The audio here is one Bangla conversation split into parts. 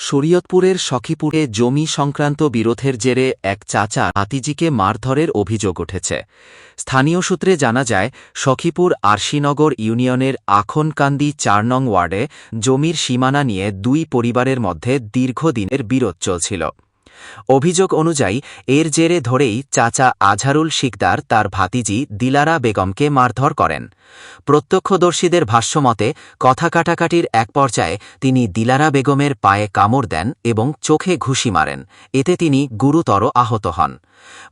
শরীয়তপুরের সখীপুরে জমি সংক্রান্ত বিরোধের জেরে এক চাচা আতিজিকে মারধরের অভিযোগ উঠেছে। স্থানীয় সূত্রে জানা যায়, সখীপুর আরশিনগর ইউনিয়নের আখনকান্দি চার নং ওয়ার্ডে জমির সীমানা নিয়ে দুই পরিবারের মধ্যে দীর্ঘদিনের বিরোধ চলছিল। অভিযোগ অনুযায়ী, এর জেরে ধরেই চাচা আজহারুল শিকদার তার ভাতিজি দিলারা বেগমকে মারধর করেন। প্রত্যক্ষদর্শীদের ভাষ্যমতে কথা কাটাকাটির এক পর্যায়ে তিনি দিলারা বেগমের পায়ে কামড় দেন এবং চোখে ঘুষি মারেন। এতে তিনি গুরুতর আহত হন।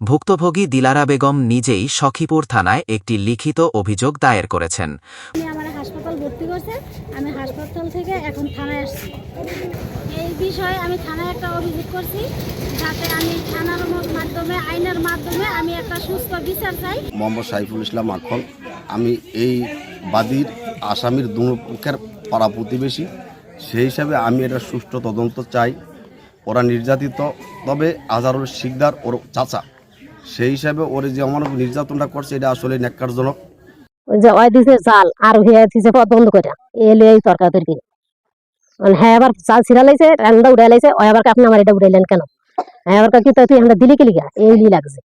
ভুক্তভোগী দিলারা বেগম নিজেই সখীপুর থানায় একটি লিখিত অভিযোগ দায়ের করেছেন। ভর্তি করছে, আমি হাসপাতাল থেকে এখন থানায় আসছি। এই বিষয়ে আমি থানায় একটা অভিযোগ করছি, যাতে আমি থানার মাধ্যমে, আইনের মাধ্যমে আমি একটা সুস্থ বিচার চাই। মোহাম্মদ সাইফুল ইসলাম আখন আমি এই বাদীর আসামির দুপক্ষের পাড়া প্রতিবেশী। সেই হিসাবে আমি এটা সুষ্ঠু তদন্ত চাই। ওরা নির্যাতিত, তবে আজারুল শিকদার ওর চাচা। সেই হিসাবে ওরে যে আমার উপর নির্যাতনটা করছে, এটা আসলে ন্যাক্কারজনক। যে ওই দিছে জাল আর হইয়া দিছে পথ বন্ধ করে এলে এই তরকার তরকি হ্যাঁ আবার চাল ছিড়া লাইছে রান্না উড়াই লাইছে ওই আবার আপনি আমার এটা উড়াইলেন কেন? হ্যাঁ আবার কি তুই আমরা দিলি কি লিগা? এই লি লাগছে।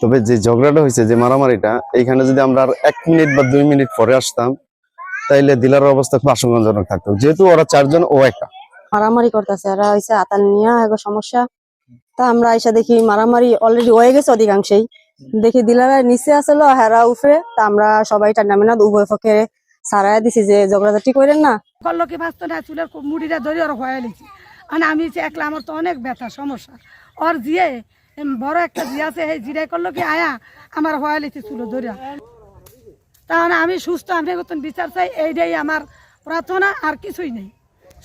তবে যে ঝগড়াটা হয়েছে যে মারামারিটা এইখানে যদি আমরা আর এক মিনিট বা দুই মিনিট পরে আসতাম তাইলে দিলার অবস্থা খুব আশঙ্কাজনক থাকতো। যেহেতু ওরা চারজন ও একা। মারামারি করতেছে এরা হইছে আতান নিয়া সমস্যা। তা আমরা আইসা দেখি মারামারি অলরেডি হয়ে গেছে অধিকাংশই। দেখি দিলারা নিচে আসলো, হেরা উফরে তা আমরা সবাই টান্নামি না উভয় পক্ষে সারাই দিছি যে ঝগড়াঝাটি করেন না। কল্লকে ভাস্ত না, চুলের মুড়িটা ধরে ওর হয়ে লিছি আর আমি একলা, আমার তো অনেক ব্যথা, সমস্যা। ওর জিয়ে বড় একটা জিয়ে আছে সেই জিরাই করল কি, আয়া, আমার হয়ে লিছি চুলো ধরিয়া তাহলে আমি সুস্থ, আমি বিচার চাই, এইটাই আমার প্রার্থনা, আর কিছুই নেই।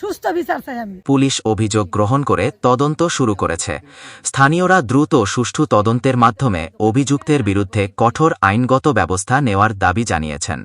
সুস্থ বিচার চাই আমি। পুলিশ অভিযোগ গ্রহণ করে তদন্ত শুরু করেছে। স্থানীয়রা দ্রুত সুষ্ঠু তদন্তের মাধ্যমে অভিযুক্তের বিরুদ্ধে কঠোর আইনগত ব্যবস্থা নেওয়ার দাবি জানিয়েছেন।